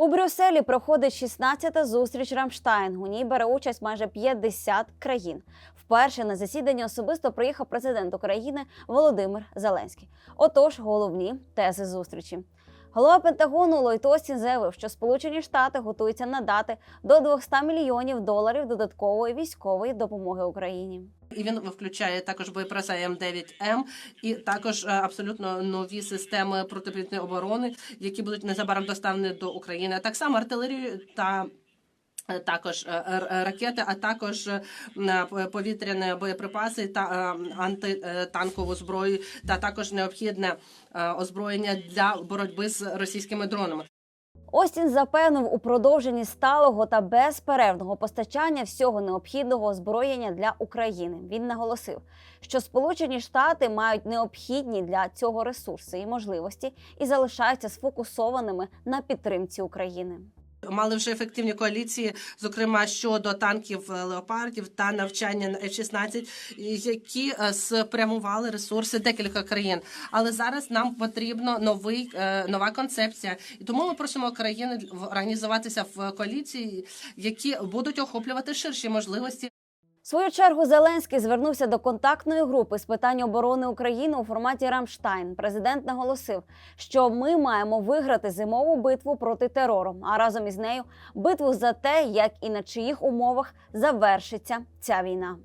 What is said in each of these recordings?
У Брюсселі проходить 16-та зустріч Рамштайн. У ній бере участь майже 50 країн. Вперше на засідання особисто приїхав президент України Володимир Зеленський. Отож, головні тези зустрічі. Голова Пентагону Ллойд Остін заявив, що Сполучені Штати готуються надати до 200 мільйонів доларів додаткової військової допомоги Україні. І він включає також боєприпаси М9М і також е, абсолютно нові системи протиповітряної оборони, які будуть незабаром доставлені до України. Так само артилерію та. е, Також е, ракети, а також повітряні боєприпаси та антитанкову зброю, та також необхідне озброєння для боротьби з російськими дронами. Остін запевнив у продовженні сталого та безперервного постачання всього необхідного озброєння для України. Він наголосив, що Сполучені Штати мають необхідні для цього ресурси і можливості і залишаються сфокусованими на підтримці України. Мали вже ефективні коаліції, зокрема щодо танків е, леопардів та навчання на F-16, які е, спрямували ресурси декілька країн. Але зараз нам потрібно новий е, нова концепція, і тому ми просимо країни організуватися в коаліції, які будуть охоплювати ширші можливості свою чергу Зеленський звернувся до контактної групи з питань оборони України у форматі Рамштайн. Президент наголосив, що ми маємо виграти зимову битву проти терору, а разом із нею битву за те, як і на чиїх умовах завершиться ця війна.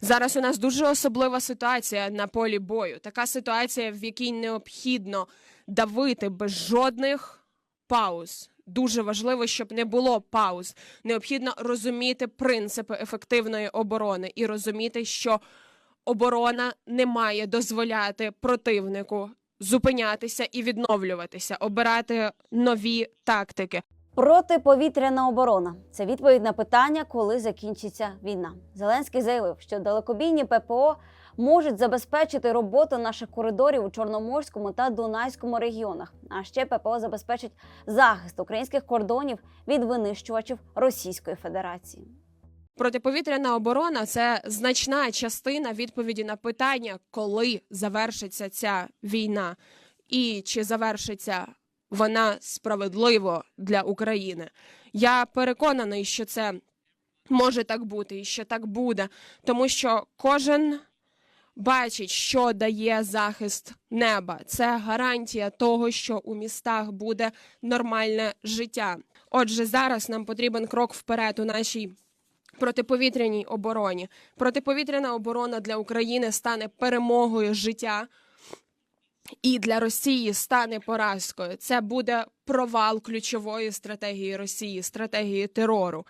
Зараз у нас дуже особлива ситуація на полі бою. Така ситуація, в якій необхідно давити без жодних пауз. Дуже важливо, щоб не було пауз. Необхідно розуміти принципи ефективної оборони і розуміти, що оборона не має дозволяти противнику зупинятися і відновлюватися, обирати нові тактики. Протиповітряна оборона це відповідь на питання, коли закінчиться війна. Зеленський заявив, що далекобійні ППО можуть забезпечити роботу наших коридорів у Чорноморському та Дунайському регіонах. А ще ППО забезпечить захист українських кордонів від винищувачів Російської Федерації. Протиповітряна оборона це значна частина відповіді на питання, коли завершиться ця війна, і чи завершиться вона справедливо для України. Я переконаний, що це може так бути і що так буде, тому що кожен бачить, що дає захист неба. Це гарантія того, що у містах буде нормальне життя. Отже, зараз нам потрібен крок вперед у нашій протиповітряній обороні. Протиповітряна оборона для України стане перемогою життя. І для Росії стане поразкою. Це буде провал ключової стратегії Росії, стратегії терору.